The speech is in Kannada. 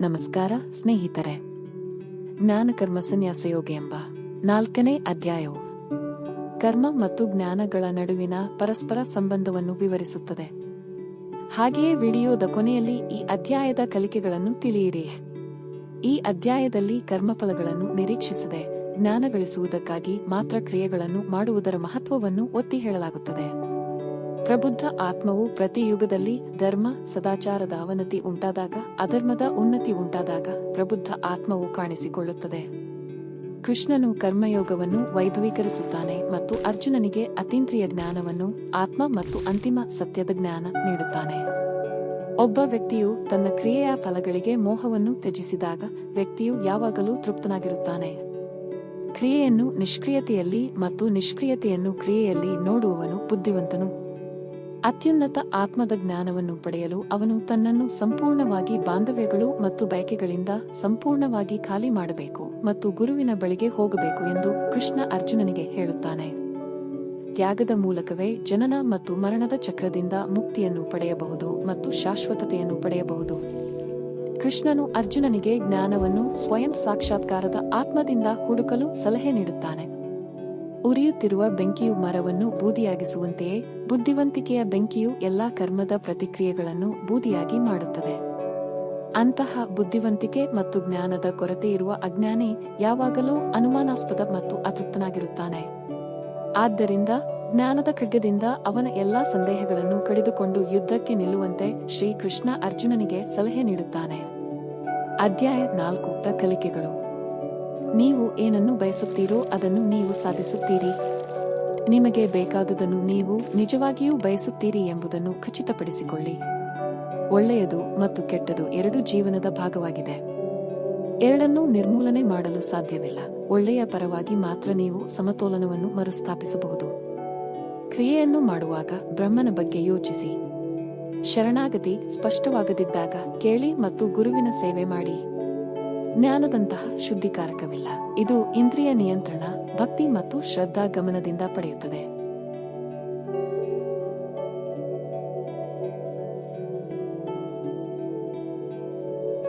ನಮಸ್ಕಾರ, ಸ್ನೇಹಿತರೆ. ಜ್ಞಾನ ಕರ್ಮ ಸನ್ಯಾಸ ಯೋಗ ಎಂಬ ನಾಲ್ಕನೇ ಅಧ್ಯಾಯವು ಕರ್ಮ ಮತ್ತು ಜ್ಞಾನಗಳ ನಡುವಿನ ಪರಸ್ಪರ ಸಂಬಂಧವನ್ನು ವಿವರಿಸುತ್ತದೆ. ಹಾಗೆಯೇ ವಿಡಿಯೋದ ಕೊನೆಯಲ್ಲಿ ಈ ಅಧ್ಯಾಯದ ಕಲಿಕೆಗಳನ್ನು ತಿಳಿಯಿರಿ. ಈ ಅಧ್ಯಾಯದಲ್ಲಿ ಕರ್ಮಫಲಗಳನ್ನು ನಿರೀಕ್ಷಿಸದೆ ಜ್ಞಾನ ಗಳಿಸುವುದಕ್ಕಾಗಿ ಮಾತ್ರ ಕ್ರಿಯೆಗಳನ್ನು ಮಾಡುವುದರ ಮಹತ್ವವನ್ನು ಒತ್ತಿ ಹೇಳಲಾಗುತ್ತದೆ. ಪ್ರಬುದ್ಧ ಆತ್ಮವು ಪ್ರತಿ ಯುಗದಲ್ಲಿ ಧರ್ಮ ಸದಾಚಾರದ ಅವನತಿ ಉಂಟಾದಾಗ, ಅಧರ್ಮದ ಉನ್ನತಿ ಉಂಟಾದಾಗ ಪ್ರಬುದ್ಧ ಆತ್ಮವು ಕಾಣಿಸಿಕೊಳ್ಳುತ್ತದೆ. ಕೃಷ್ಣನು ಕರ್ಮಯೋಗವನ್ನು ವೈಭವೀಕರಿಸುತ್ತಾನೆ ಮತ್ತು ಅರ್ಜುನನಿಗೆ ಅತೀಂದ್ರಿಯ ಜ್ಞಾನವನ್ನು ಆತ್ಮ ಮತ್ತು ಅಂತಿಮ ಸತ್ಯದ ಜ್ಞಾನ ನೀಡುತ್ತಾನೆ. ಒಬ್ಬ ವ್ಯಕ್ತಿಯು ತನ್ನ ಕ್ರಿಯೆಯ ಫಲಗಳಿಗೆ ಮೋಹವನ್ನು ತ್ಯಜಿಸಿದಾಗ ವ್ಯಕ್ತಿಯು ಯಾವಾಗಲೂ ತೃಪ್ತನಾಗಿರುತ್ತಾನೆ. ಕ್ರಿಯೆಯನ್ನು ನಿಷ್ಕ್ರಿಯತೆಯಲ್ಲಿ ಮತ್ತು ನಿಷ್ಕ್ರಿಯತೆಯನ್ನು ಕ್ರಿಯೆಯಲ್ಲಿ ನೋಡುವವನು ಬುದ್ಧಿವಂತನು. ಅತ್ಯುನ್ನತ ಆತ್ಮದ ಜ್ಞಾನವನ್ನು ಪಡೆಯಲು ಅವನು ತನ್ನನ್ನು ಸಂಪೂರ್ಣವಾಗಿ ಬಾಂಧವ್ಯಗಳು ಮತ್ತು ಬಯಕೆಗಳಿಂದ ಸಂಪೂರ್ಣವಾಗಿ ಖಾಲಿ ಮಾಡಬೇಕು ಮತ್ತು ಗುರುವಿನ ಬಳಿಗೆ ಹೋಗಬೇಕು ಎಂದು ಕೃಷ್ಣ ಅರ್ಜುನನಿಗೆ ಹೇಳುತ್ತಾನೆ. ತ್ಯಾಗದ ಮೂಲಕವೇ ಜನನ ಮತ್ತು ಮರಣದ ಚಕ್ರದಿಂದ ಮುಕ್ತಿಯನ್ನು ಪಡೆಯಬಹುದು ಮತ್ತು ಶಾಶ್ವತತೆಯನ್ನು ಪಡೆಯಬಹುದು. ಕೃಷ್ಣನು ಅರ್ಜುನನಿಗೆ ಜ್ಞಾನವನ್ನು ಸ್ವಯಂ ಸಾಕ್ಷಾತ್ಕಾರದ ಆತ್ಮದಿಂದ ಹುಡುಕಲು ಸಲಹೆ ನೀಡುತ್ತಾನೆ. ಉರಿಯುತ್ತಿರುವ ಬೆಂಕಿಯು ಮರವನ್ನು ಬೂದಿಯಾಗಿಸುವಂತೆಯೇ ಬುದ್ಧಿವಂತಿಕೆಯ ಬೆಂಕಿಯು ಎಲ್ಲಾ ಕರ್ಮದ ಪ್ರತಿಕ್ರಿಯೆಗಳನ್ನು ಬೂದಿಯಾಗಿ ಮಾಡುತ್ತದೆ. ಅಂತಹ ಬುದ್ಧಿವಂತಿಕೆ ಮತ್ತು ಜ್ಞಾನದ ಕೊರತೆ ಇರುವ ಅಜ್ಞಾನಿ ಯಾವಾಗಲೂ ಅನುಮಾನಾಸ್ಪದ ಮತ್ತು ಅತೃಪ್ತನಾಗಿರುತ್ತಾನೆ. ಆದ್ದರಿಂದ ಜ್ಞಾನದ ಖಡ್ಗದಿಂದ ಅವನ ಎಲ್ಲಾ ಸಂದೇಹಗಳನ್ನು ಕಡಿದುಕೊಂಡು ಯುದ್ಧಕ್ಕೆ ನಿಲ್ಲುವಂತೆ ಶ್ರೀಕೃಷ್ಣ ಅರ್ಜುನನಿಗೆ ಸಲಹೆ ನೀಡುತ್ತಾನೆ. ಅಧ್ಯಾಯ ನಾಲ್ಕು ಕಲಿಕೆಗಳು. ನೀವು ಏನನ್ನು ಬಯಸುತ್ತೀರೋ ಅದನ್ನು ನೀವು ಸಾಧಿಸುತ್ತೀರಿ. ನಿಮಗೆ ಬೇಕಾದುದನ್ನು ನೀವು ನಿಜವಾಗಿಯೂ ಬಯಸುತ್ತೀರಿ ಎಂಬುದನ್ನು ಖಚಿತಪಡಿಸಿಕೊಳ್ಳಿ. ಒಳ್ಳೆಯದು ಮತ್ತು ಕೆಟ್ಟದು ಎರಡು ಜೀವನದ ಭಾಗವಾಗಿದೆ. ಎರಡನ್ನೂ ನಿರ್ಮೂಲನೆ ಮಾಡಲು ಸಾಧ್ಯವಿಲ್ಲ. ಒಳ್ಳೆಯ ಪರವಾಗಿ ಮಾತ್ರ ನೀವು ಸಮತೋಲನವನ್ನು ಮರುಸ್ಥಾಪಿಸಬಹುದು. ಕ್ರಿಯೆಯನ್ನು ಮಾಡುವಾಗ ಬ್ರಹ್ಮನ ಬಗ್ಗೆ ಯೋಚಿಸಿ. ಶರಣಾಗತಿ ಸ್ಪಷ್ಟವಾಗದಿದ್ದಾಗ ಕೇಳಿ ಮತ್ತು ಗುರುವಿನ ಸೇವೆ ಮಾಡಿ. ಜ್ಞಾನದಂತಹ ಶುದ್ಧಿಕಾರಕವಿಲ್ಲ. ಇದು ಇಂದ್ರಿಯ ನಿಯಂತ್ರಣ ಭಕ್ತಿ ಮತ್ತು ಶ್ರದ್ಧಾ ಗಮನದಿಂದ ಪಡೆಯುತ್ತದೆ.